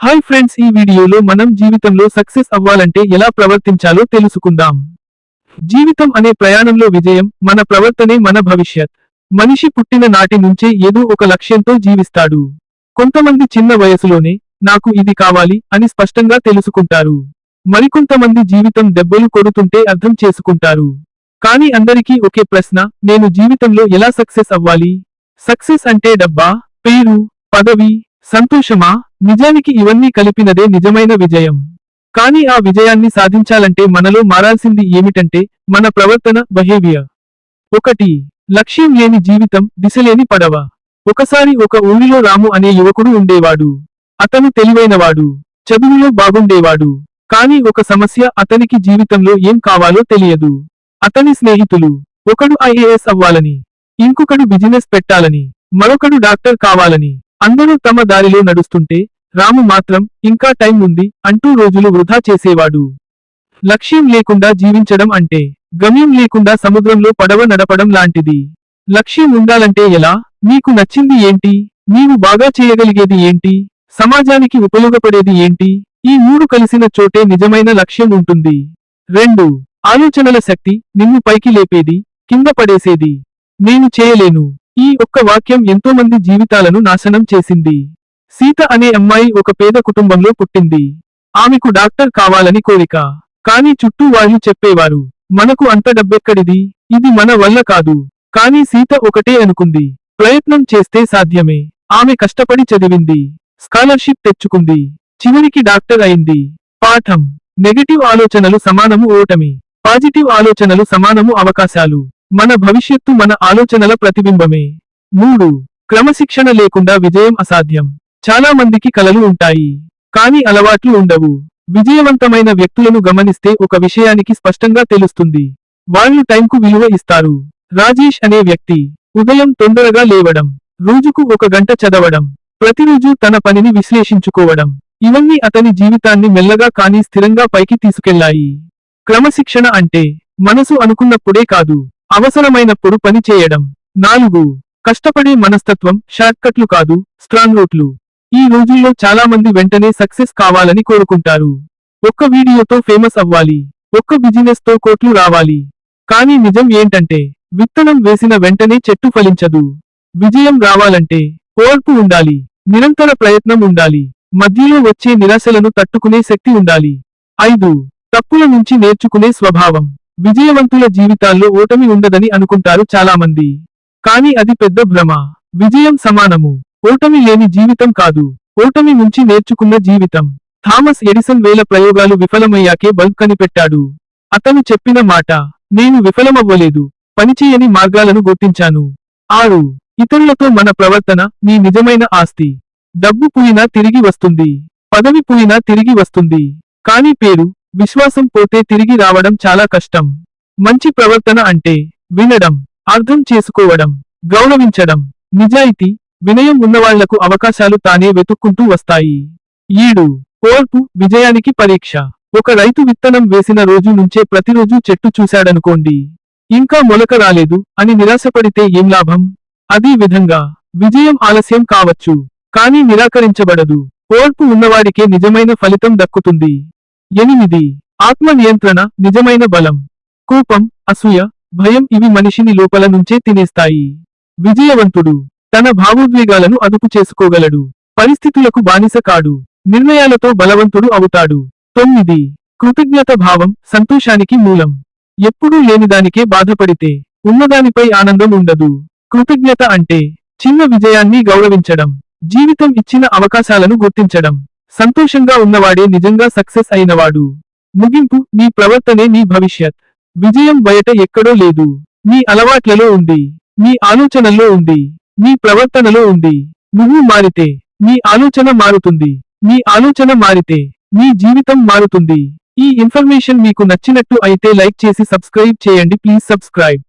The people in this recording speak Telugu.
హాయ్ ఫ్రెండ్స్ ఈ వీడియోలో మనం జీవితంలో సక్సెస్ అవ్వాలంటే ఎలా ప్రవర్తించాలో తెలుసుకుందాం. జీవితం అనే ప్రయాణంలో విజయం మన ప్రవర్తనే మన భవిష్యత్. మనిషి పుట్టిన నాటి నుంచే ఏదో ఒక లక్ష్యంతో జీవిస్తాడు. కొంతమంది చిన్న వయసులోనే నాకు ఇది కావాలి అని స్పష్టంగా తెలుసుకుంటారు. మరికొంతమంది జీవితం దెబ్బలు కొడుతుంటే అర్థం చేసుకుంటారు. కానీ అందరికీ ఒకే ప్రశ్న నేను జీవితంలో ఎలా సక్సెస్ అవ్వాలి? సక్సెస్ అంటే డబ్బా పేరు పదవి సంతోషమా? నిజానికి ఇవన్నీ కలిపినదే నిజమైన విజయం. కానీ ఆ విజయాన్ని సాధించాలంటే మనలో మారాల్సింది ఏమిటంటే మన ప్రవర్తన బిహేవియర్ ఒకటి లక్ష్యం లేని జీవితం దిశలేని పడవ. ఒకసారి ఒక ఊరిలో రాము అనే యువకుడు ఉండేవాడు. అతను తెలివైనవాడు. చదువులో బాగుండేవాడు. కాని ఒక సమస్య అతనికి జీవితంలో ఏం కావాలో తెలియదు. అతని స్నేహితులు. ఒకడు ఐఏఎస్ అవ్వాలని. ఇంకొకడు బిజినెస్ పెట్టాలని. మరొకడు డాక్టర్ కావాలని. అందరూ తమ దారిలో నడుస్తుంటే రాము మాత్రం ఇంకా టైం ఉంది అంటూ రోజులు వృధా చేసేవాడు. లక్ష్యం లేకుండా జీవించడం అంటే గమ్యం లేకుండా సముద్రంలో పడవ నడపడం లాంటిది. లక్ష్యం ఉండాలంటే ఎలా? నీకు నచ్చింది ఏంటి? నీవు బాగా చేయగలిగేది ఏంటి? సమాజానికి ఉపయోగపడేది ఏంటి? ఈ మూడు కలిసిన చోటే నిజమైన లక్ష్యం ఉంటుంది. రెండు ఆలోచనల శక్తి నిన్ను పైకి లేపేది కింద పడేసేది. నేను చేయలేను. ఈ ఒక్క వాక్యం ఎంతోమంది జీవితాలను నాశనం చేసింది. సీత అనే అమ్మాయి ఒక పేద కుటుంబంలో పుట్టింది. ఆమెకు డాక్టర్ కావాలని కోరిక. కాని చుట్టూ వాళ్ళు చెప్పేవారు మనకు అంత డబ్బెక్కడిది? ఇది మన వల్ల కాదు. కాని సీత ఒకటే అనుకుంది. ప్రయత్నం చేస్తే సాధ్యమే. ఆమె కష్టపడి చదివింది. స్కాలర్షిప్ తెచ్చుకుంది. చివరికి డాక్టర్ అయింది. పాఠం. నెగటివ్ ఆలోచనలు సమానము ఓటమి. పాజిటివ్ ఆలోచనలు సమానము అవకాశాలు. మన భవిష్యత్తు మన ఆలోచనల ప్రతిబింబమే. మూడు. క్రమశిక్షణ లేకుండా విజయం అసాధ్యం. చాలా మందికి కలలు ఉంటాయి కాని అలవాట్లు ఉండవు. విజయవంతమైన వ్యక్తులను గమనిస్తే ఒక విషయానికి స్పష్టంగా తెలుస్తుంది. వాళ్ళు టైంకు విలువ ఇస్తారు. రాజేష్ అనే వ్యక్తి ఉదయం తొందరగా లేవడం రోజుకు ఒక గంట చదవడం ప్రతిరోజు తన పనిని విశ్లేషించుకోవడం ఇవన్నీ అతని జీవితాన్ని మెల్లగా కానీ స్థిరంగా పైకి తీసుకెళ్ళాయి. క్రమశిక్షణ అంటే మనసు అనుకున్నప్పుడే కాదు అవసరమైనప్పుడు పని చేయడం. నాలుగు కష్టపడే మనస్తత్వం షార్ట్కట్లు కాదు స్ట్రాంగ్ రూట్లు. ఈ రోజుల్లో చాలా మంది వెంటనే సక్సెస్ కావాలని కోరుకుంటారు. ఒక్క వీడియోతో ఫేమస్ అవ్వాలి. ఒక్క బిజినెస్తో కోట్లు రావాలి. కానీ నిజం ఏంటంటే విత్తనం వేసిన వెంటనే చెట్టు ఫలించదు. విజయం రావాలంటే ఓర్పు ఉండాలి. నిరంతర ప్రయత్నం ఉండాలి. మధ్యలో వచ్చే నిరాశలను తట్టుకునే శక్తి ఉండాలి. ఐదు తప్పుల నుంచి నేర్చుకునే స్వభావం. విజయవంతుల జీవితాల్లో ఓటమి ఉండదని అనుకుంటారు చాలామంది. కాని అది పెద్ద భ్రమ. విజయం సమానము. ఓటమి లేని జీవితం కాదు. ఓటమి నుంచి నేర్చుకున్న జీవితం. థామస్ ఎడిసన్ వేల ప్రయోగాలు విఫలమయ్యాకే బల్బ్ కనిపెట్టాడు అతను చెప్పిన మాట నేను విఫలమవ్వలేదు. పనిచేయని మార్గాలను గుర్తించాను. ఆరు ఇతరులతో మన ప్రవర్తన నీ నిజమైన ఆస్తి. డబ్బు పోయినా తిరిగి వస్తుంది. పదవి పోయినా తిరిగి వస్తుంది. కానీ పేరు విశ్వాసం పోతే తిరిగి రావడం చాలా కష్టం. మంచి ప్రవర్తన అంటే వినడం అర్థం చేసుకోవడం గౌరవించడం నిజాయితీ వినయం ఉన్నవాళ్ళకు అవకాశాలు తానే వెతుక్కుంటూ వస్తాయి. ఈడు ఓర్పు విజయానికి పరీక్ష. ఒక రైతు విత్తనం వేసిన రోజు నుంచే ప్రతిరోజు చెట్టు చూశాడనుకోండి. ఇంకా మొలక రాలేదు అని నిరాశపడితే ఏం లాభం? అదే విధంగా విజయం ఆలస్యం కావచ్చు కానీ నిరాకరించబడదు. ఓర్పు ఉన్నవాడికే నిజమైన ఫలితం దక్కుతుంది. ఎనిమిది. ఆత్మ నియంత్రణ నిజమైన బలం. కోపం అసూయ భయం ఇవి మనిషిని లోపల నుంచే తినేస్తాయి. విజయవంతుడు. తన భావోద్వేగాలను అదుపు చేసుకోగలడు. పరిస్థితులకు బానిస కాడు. నిర్ణయాలతో బలవంతుడు అవుతాడు. తొమ్మిది. కృతజ్ఞత భావం సంతోషానికి మూలం. ఎప్పుడూ లేనిదానికే బాధపడితే ఉన్నదానిపై ఆనందం ఉండదు. కృతజ్ఞత అంటే చిన్న విజయాన్ని గౌరవించడం. జీవితం ఇచ్చిన అవకాశాలను గుర్తించడం. సంతోషంగా ఉన్నవాడే నిజంగా సక్సెస్ అయినవాడు. ముగింపు నీ ప్రవర్తనే నీ భవిష్యత్. విజయం బయట ఎక్కడో లేదు. నీ అలవాట్లలో ఉంది. నీ ఆలోచనల్లో ఉంది. నీ ప్రవర్తనలో ఉంది నువ్వు మారితే నీ ఆలోచన మారుతుంది మీ ఆలోచన మారితే మీ జీవితం మారుతుంది. ఈ ఇన్ఫర్మేషన్ మీకు నచ్చినట్టు అయితే లైక్ చేసి సబ్స్క్రైబ్ చేయండి. Please subscribe.